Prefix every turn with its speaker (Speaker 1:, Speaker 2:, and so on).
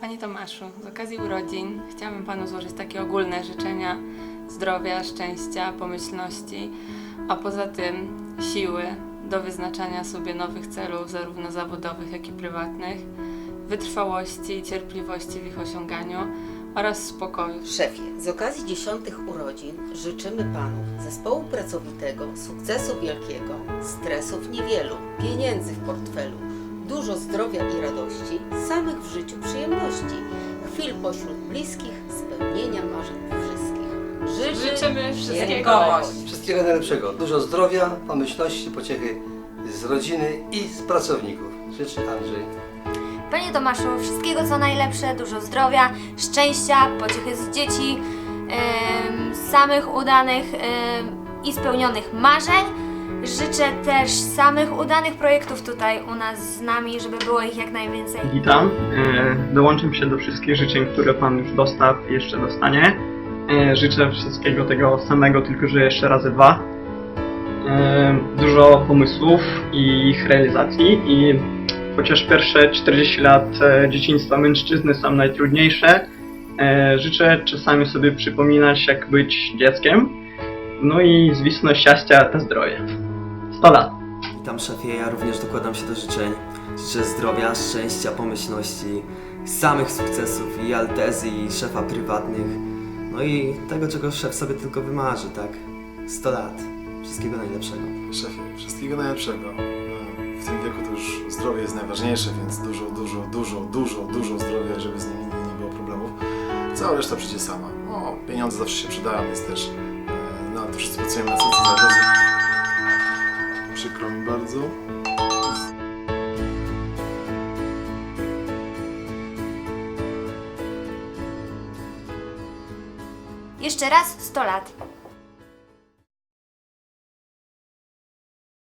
Speaker 1: Panie Tomaszu, z okazji urodzin chciałabym Panu złożyć takie ogólne życzenia zdrowia, szczęścia, pomyślności, a poza tym siły do wyznaczania sobie nowych celów, zarówno zawodowych, jak i prywatnych, wytrwałości i cierpliwości w ich osiąganiu oraz spokoju.
Speaker 2: Szefie, z okazji dziesiątych urodzin życzymy Panu zespołu pracowitego, sukcesu wielkiego, stresów niewielu, pieniędzy w portfelu, dużo zdrowia i radości, samych w życiu przyjemności, chwil pośród bliskich, spełnienia marzeń wszystkich. Życzy
Speaker 1: Życzymy wszystkiego.
Speaker 3: Wszystkiego najlepszego. Dużo zdrowia, pomyślności, pociechy z rodziny i z pracowników. Życzy Andrzej.
Speaker 4: Panie Tomaszu, wszystkiego co najlepsze, dużo zdrowia, szczęścia, pociechy z dzieci, em, samych udanych em, i spełnionych marzeń. Życzę też samych udanych projektów tutaj u nas z nami, żeby było ich jak najwięcej.
Speaker 5: Witam. E, Dołączam się do wszystkich życzeń, które Pan już dostał i jeszcze dostanie. E, Życzę wszystkiego tego samego, tylko że jeszcze razy dwa. E, Dużo pomysłów i ich realizacji i chociaż pierwsze 40 lat e, dzieciństwa mężczyzny są najtrudniejsze, e, życzę czasami sobie przypominać jak być dzieckiem. No i zwisno szczęścia to zdrowie. 100 lat.
Speaker 6: Witam szefie, ja również dokładam się do życzeń. Życzę zdrowia, szczęścia, pomyślności, samych sukcesów i altezy i szefa prywatnych. No i tego, czego szef sobie tylko wymarzy, tak? 100 lat. Wszystkiego najlepszego.
Speaker 7: Szefie, wszystkiego najlepszego. W tym wieku to już zdrowie jest najważniejsze, więc dużo, dużo, dużo, dużo, dużo zdrowia, żeby z nimi nie było problemów. Cała reszta przyjdzie sama. No, pieniądze zawsze się przydają, więc też no, to wszyscy pracujemy na sesji za razy. Przykro mi bardzo.
Speaker 4: Jeszcze raz 100 lat.